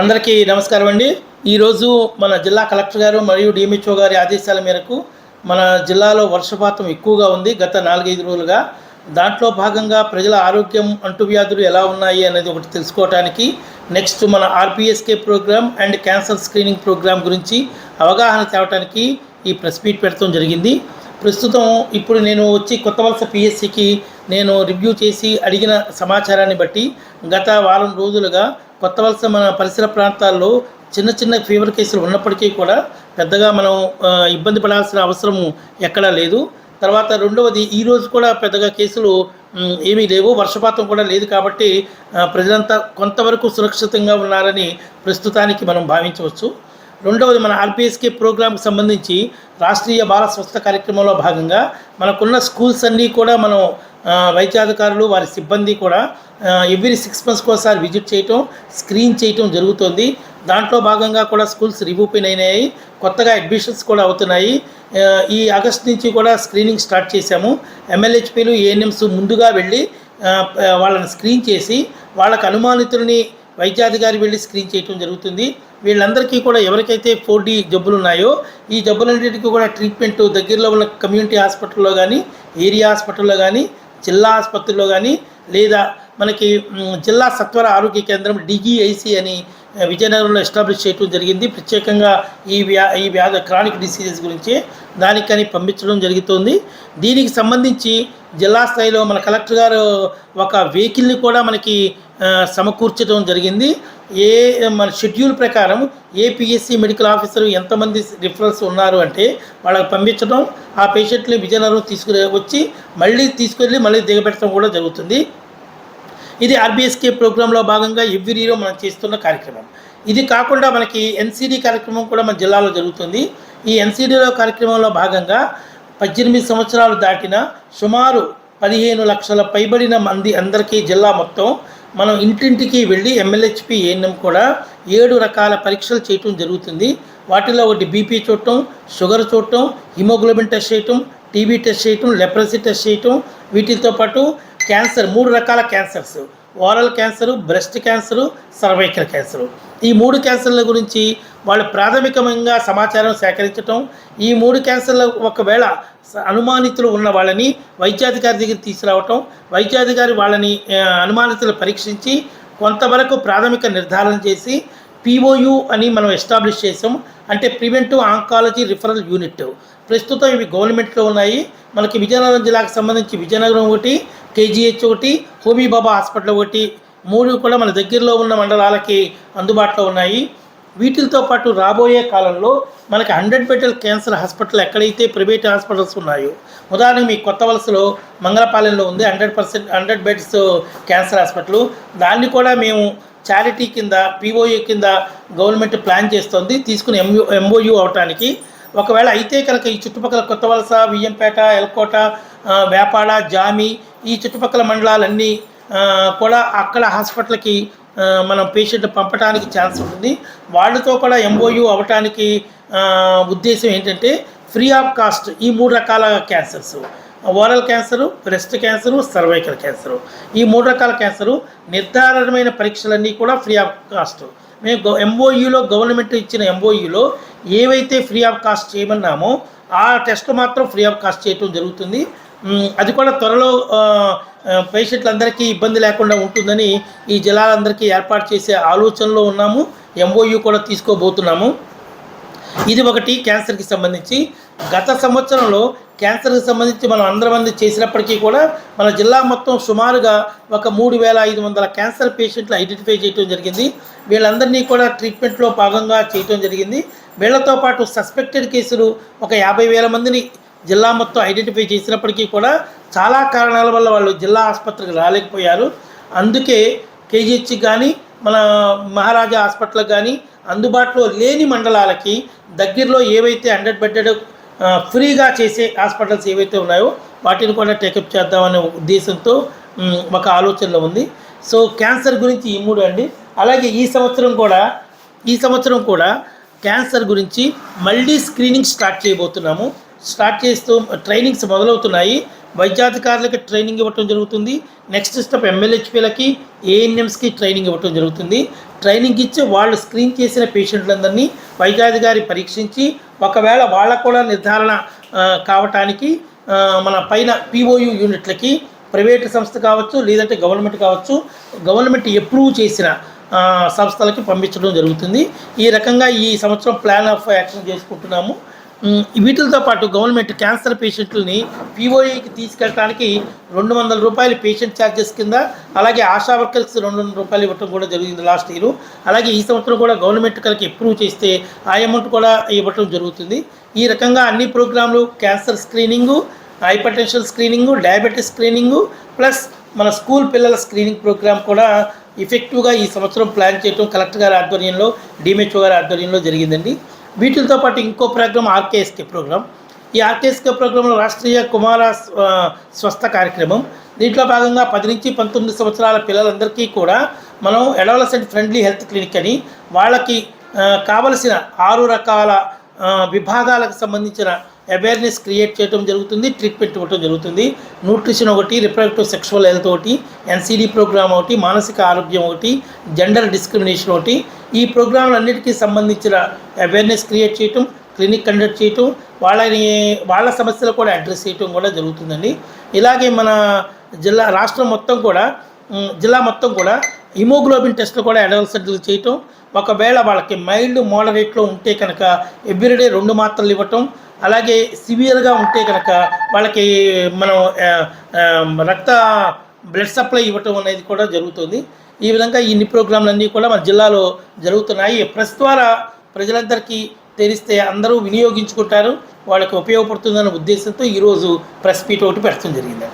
అందరికీ నమస్కారం అండి. ఈరోజు మన జిల్లా కలెక్టర్ గారు మరియు డిఎంహెచ్ఓ గారి ఆదేశాల మేరకు మన జిల్లాలో వర్షపాతం ఎక్కువగా ఉంది. గత నాలుగైదు రోజులుగా దాంట్లో భాగంగా ప్రజల ఆరోగ్యం అంటువ్యాధులు ఎలా ఉన్నాయి అనేది ఒకటి తెలుసుకోవడానికి నెక్స్ట్ మన RPSK program and cancer screening program గురించి అవగాహన తేవటానికి ఈ ప్రెస్ మీట్ పెట్టడం జరిగింది. ప్రస్తుతం ఇప్పుడు నేను వచ్చి కొత్త వలస పిఎస్సికి నేను రివ్యూ చేసి అడిగిన సమాచారాన్ని బట్టి గత వారం రోజులుగా కొత్త వలస మన పరిసర ప్రాంతాల్లో చిన్న చిన్న ఫీవర్ కేసులు ఉన్నప్పటికీ కూడా పెద్దగా మనం ఇబ్బంది పడాల్సిన అవసరం ఎక్కడా లేదు. తర్వాత రెండవది ఈ రోజు కూడా పెద్దగా కేసులు ఏమీ లేవు. వర్షపాతం కూడా లేదు కాబట్టి ప్రజలంతా కొంతవరకు సురక్షితంగా ఉన్నారని ప్రస్తుతానికి మనం భావించవచ్చు. రెండవది మన ఆర్పిఎస్కే ప్రోగ్రాంకి సంబంధించి రాష్ట్రీయ బాల స్వస్థ కార్యక్రమంలో భాగంగా మనకున్న స్కూల్స్ అన్నీ కూడా మనం వైద్యాధికారులు వారి సిబ్బంది కూడా ఎవ్రీ సిక్స్ మంత్స్కి ఒకసారి విజిట్ చేయటం స్క్రీన్ చేయటం జరుగుతుంది. దాంట్లో భాగంగా కూడా స్కూల్స్ రివోపెన్ అయినాయి. కొత్తగా అడ్మిషన్స్ కూడా అవుతున్నాయి. ఈ ఆగస్ట్ నుంచి కూడా స్క్రీనింగ్ స్టార్ట్ చేశాము. ఎమ్మెల్యేహెచ్పీలు ఏఎన్ఎంస్ ముందుగా వెళ్ళి వాళ్ళని స్క్రీన్ చేసి వాళ్ళకు అనుమానితుల్ని వైద్యాధికారి వెళ్ళి స్క్రీన్ చేయటం జరుగుతుంది. వీళ్ళందరికీ కూడా ఎవరికైతే ఫోర్ డి జబ్బులు ఉన్నాయో ఈ జబ్బులన్నిటికీ కూడా ట్రీట్మెంట్ దగ్గరలో ఉన్న కమ్యూనిటీ హాస్పిటల్లో కానీ ఏరియా హాస్పిటల్లో కానీ జిల్లా ఆసుపత్రిలో కానీ లేదా మనకి జిల్లా సత్వర ఆరోగ్య కేంద్రం డిజిఐసి అని విజయనగరంలో ఎస్టాబ్లిష్ చేయడం జరిగింది. ప్రత్యేకంగా ఈ వ్యా ఈ వ్యాధ క్రానిక్ డిసీజెస్ గురించి దానికని పంపించడం జరుగుతుంది. దీనికి సంబంధించి జిల్లా స్థాయిలో మన కలెక్టర్ గారు ఒక వెహికల్ని కూడా మనకి సమకూర్చడం జరిగింది. ఏ మన షెడ్యూల్ ప్రకారం ఏ పిఎస్సి మెడికల్ ఆఫీసర్ ఎంతమంది రిఫరల్స్ ఉన్నారు అంటే వాళ్ళకి పంపించడం ఆ పేషెంట్ని విజయనగరం తీసుకుని వచ్చి మళ్ళీ తీసుకెళ్ళి మళ్ళీ దిగబెట్టడం కూడా జరుగుతుంది. ఇది ఆర్బీఎస్కే ప్రోగ్రాంలో భాగంగా ఎవ్రీ ఇయర్ మనం చేస్తున్న కార్యక్రమం. ఇది కాకుండా మనకి ఎన్సీడీ కార్యక్రమం కూడా మన జిల్లాలో జరుగుతుంది. ఈ ఎన్సీడీలో కార్యక్రమంలో భాగంగా పద్దెనిమిది సంవత్సరాలు దాటిన సుమారు పదిహేను లక్షల పైబడిన మంది అందరికీ జిల్లా మొత్తం మనం ఇంటింటికి వెళ్ళి ఎమ్మెల్యేహెచ్పి ఏఎన్ఎం కూడా ఏడు రకాల పరీక్షలు చేయటం జరుగుతుంది. వాటిలో ఒకటి బీపీ చూడటం షుగర్ చూడటం హిమోగ్లోబిన్ టెస్ట్ చేయటం టీబీ టెస్ట్ చేయటం లెప్రసీ టెస్ట్ చేయటం వీటితో పాటు క్యాన్సర్ మూడు రకాల cancers. Oral cancer breast cancer cervical cancer. ఈ మూడు క్యాన్సర్ల గురించి వాళ్ళు ప్రాథమికంగా సమాచారం సేకరించటం ఈ మూడు క్యాన్సర్ల ఒకవేళ అనుమానితులు ఉన్న వాళ్ళని వైద్యాధికారి దగ్గర తీసుకురావటం వైద్యాధికారి వాళ్ళని అనుమానితులు పరీక్షించి కొంతవరకు ప్రాథమిక నిర్ధారణ చేసి పిఓయు అని మనం ఎస్టాబ్లిష్ చేసాం అంటే ప్రివెంటివ్ ఆంకాలజీ రిఫరల్ యూనిట్. ప్రస్తుతం ఇవి గవర్నమెంట్లో ఉన్నాయి. మనకి విజయనగరం జిల్లాకు సంబంధించి విజయనగరం ఒకటి కేజీహెచ్ ఒకటి హోమీబాబా హాస్పిటల్ ఒకటి మూడు కూడా మన దగ్గరలో ఉన్న మండలాలకి అందుబాటులో ఉన్నాయి. వీటితో పాటు రాబోయే కాలంలో మనకి హండ్రెడ్ బెడ్డెల్ క్యాన్సర్ హాస్పిటల్ ఎక్కడైతే ప్రైవేట్ హాస్పిటల్స్ ఉన్నాయో ఉదాహరణకు మీ కొత్త వలసలో మంగళపాలెంలో ఉంది hundred percent hundred beds cancer hospital. దాన్ని కూడా మేము చారిటీ కింద పీఓయూ కింద గవర్నమెంట్ ప్లాన్ చేస్తుంది తీసుకుని ఎంయూ ఎంఓయూ అవటానికి. ఒకవేళ అయితే కనుక ఈ చుట్టుపక్కల కొత్త వలస వియ్యంపేట ఎల్కోట వేపాడ జామి ఈ చుట్టుపక్కల మండలాలన్నీ కూడా అక్కడ హాస్పిటల్కి మనం పేషెంట్ పంపడానికి ఛాన్స్ ఉంటుంది. వాళ్ళతో కూడా ఎంఓయూ అవ్వటానికి ఉద్దేశం ఏంటంటే ఫ్రీ ఆఫ్ కాస్ట్ ఈ మూడు రకాల cancers. Oral cancer breast cancer cervical cancer. ఈ మూడు రకాల క్యాన్సరు నిర్ధారణమైన పరీక్షలన్నీ కూడా ఫ్రీ ఆఫ్ కాస్ట్. మేము ఎంఓయూలో గవర్నమెంట్ ఇచ్చిన ఎంఓయూలో ఏవైతే ఫ్రీ ఆఫ్ కాస్ట్ చేయమన్నామో ఆ టెస్ట్ మాత్రం ఫ్రీ ఆఫ్ కాస్ట్ చేయటం జరుగుతుంది. అది కూడా త్వరలో పేషెంట్లందరికీ ఇబ్బంది లేకుండా ఉంటుందని ఈ జిల్లాలందరికీ ఏర్పాటు చేసే ఆలోచనలో ఉన్నాము ఎంఓయు కూడా తీసుకోబోతున్నాము. ఇది ఒకటి క్యాన్సర్కి సంబంధించి. గత సంవత్సరంలో క్యాన్సర్కి సంబంధించి మనం అందరం మంది చేసినప్పటికీ కూడా మన జిల్లా మొత్తం సుమారుగా ఒక మూడు వేల ఐదు వందల క్యాన్సర్ పేషెంట్లు ఐడెంటిఫై చేయడం జరిగింది. వీళ్ళందరినీ కూడా ట్రీట్మెంట్లో భాగంగా చేయటం జరిగింది. వీళ్ళతో పాటు సస్పెక్టెడ్ కేసులు ఒక యాభై వేల మందిని జిల్లా మొత్తం ఐడెంటిఫై చేసినప్పటికీ కూడా చాలా కారణాల వల్ల వాళ్ళు జిల్లా ఆసుపత్రికి రాలేకపోయారు. అందుకే కేజీహెచ్ కానీ మన మహారాజా హాస్పిటల్ కానీ అందుబాటులో లేని మండలాలకి దగ్గరలో ఏవైతే హండ్రెడ్ బెడ్డెడ్ ఫ్రీగా చేసే హాస్పిటల్స్ ఏవైతే ఉన్నాయో వాటిని కూడా టేకప్ చేద్దామనే ఉద్దేశంతో ఒక ఆలోచనలో ఉంది. సో క్యాన్సర్ గురించి ఈ మూడు అండి. అలాగే ఈ సంవత్సరం కూడా ఈ సంవత్సరం కూడా క్యాన్సర్ గురించి మళ్ళీ స్క్రీనింగ్ స్టార్ట్ చేయబోతున్నాము. స్టార్ట్ చేస్తూ ట్రైనింగ్స్ మొదలవుతున్నాయి. వైద్యాధికారులకి ట్రైనింగ్ ఇవ్వటం జరుగుతుంది. నెక్స్ట్ స్టెప్ ఎమ్మెల్యేహెచ్పీలకి ఏఎన్ఎంస్కి ట్రైనింగ్ ఇవ్వటం జరుగుతుంది. ట్రైనింగ్ ఇచ్చి వాళ్ళు స్క్రీన్ చేసిన పేషెంట్లందరినీ వైద్యాధికారి పరీక్షించి ఒకవేళ వాళ్ళకు కూడా నిర్ధారణ కావటానికి మన పైన పిఓయు యూనిట్లకి ప్రైవేట్ సంస్థ కావచ్చు లేదంటే గవర్నమెంట్ కావచ్చు గవర్నమెంట్ ఎప్రూవ్ చేసిన సంస్థలకి పంపించడం జరుగుతుంది. ఈ రకంగా ఈ సంవత్సరం ప్లాన్ ఆఫ్ యాక్షన్ చేసుకుంటున్నాము. వీటితో పాటు గవర్నమెంట్ క్యాన్సర్ పేషెంట్లని పీఓఈకి తీసుకెళ్ళడానికి రెండు వందల రూపాయలు పేషెంట్ ఛార్జెస్ కింద అలాగే ఆశా వర్కర్స్ రెండు వందల రూపాయలు ఇవ్వటం కూడా జరిగింది లాస్ట్ ఇయర్. అలాగే ఈ సంవత్సరం కూడా గవర్నమెంట్ కనుక అప్రూవ్ చేస్తే ఆ అమౌంట్ కూడా ఇవ్వటం జరుగుతుంది. ఈ రకంగా అన్ని ప్రోగ్రాంలు cancer screening hypertension screening diabetes screening plus మన స్కూల్ పిల్లల స్క్రీనింగ్ ప్రోగ్రాం కూడా ఎఫెక్టివ్గా ఈ సంవత్సరం ప్లాన్ చేయడం కలెక్టర్ గారి ఆధ్వర్యంలో డిఎంహెచ్ఓ గారి ఆధ్వర్యంలో జరిగిందండి. వీటితో పాటు ఇంకో ప్రోగ్రామ్ ఆర్కేఎస్కే ప్రోగ్రామ్. ఈ ఆర్కేఎస్కే ప్రోగ్రాంలో రాష్ట్రీయ కుమార స్వస్థ కార్యక్రమం. దీంట్లో భాగంగా పది నుంచి పంతొమ్మిది సంవత్సరాల పిల్లలందరికీ కూడా మనం అడాలసెంట్ ఫ్రెండ్లీ హెల్త్ క్లినిక్ అని వాళ్ళకి కావలసిన ఆరు రకాల విభాగాలకు సంబంధించిన అవేర్నెస్ క్రియేట్ చేయడం జరుగుతుంది ట్రీట్మెంట్ ఇవ్వడం జరుగుతుంది. న్యూట్రిషన్ ఒకటి రిప్రొడక్టివ్ సెక్షువల్ హెల్త్ ఒకటి ఎన్సీడీ ప్రోగ్రామ్ ఒకటి మానసిక ఆరోగ్యం ఒకటి జెండర్ డిస్క్రిమినేషన్ ఒకటి ఈ ప్రోగ్రాంలన్నిటికీ సంబంధించిన అవేర్నెస్ క్రియేట్ చేయటం క్లినిక్ కండక్ట్ చేయటం వాళ్ళని వాళ్ళ సమస్యలు కూడా అడ్రస్ చేయటం కూడా జరుగుతుందండి. ఇలాగే మన జిల్లా రాష్ట్రం మొత్తం కూడా జిల్లా మొత్తం కూడా హిమోగ్లోబిన్ టెస్ట్లు కూడా అడల్సెంట్లు చేయటం. ఒకవేళ వాళ్ళకి మైల్డ్ మోడరేట్లో ఉంటే కనుక ఎవ్రీడే రెండు మాత్రలు ఇవ్వటం. అలాగే సివియర్గా ఉంటే కనుక వాళ్ళకి మనం రక్త బ్లడ్ సప్లై ఇవ్వటం అనేది కూడా జరుగుతుంది. ఈ విధంగా ఇన్ని ప్రోగ్రాంలన్నీ కూడా మన జిల్లాలో జరుగుతున్నాయి. ప్రెస్ ద్వారా ప్రజలందరికీ తెలిస్తే అందరూ వినియోగించుకుంటారు. వాళ్ళకి ఉపయోగపడుతుందనే ఉద్దేశంతో ఈరోజు ప్రెస్ మీట్ ఒకటి పెట్టడం జరిగింది.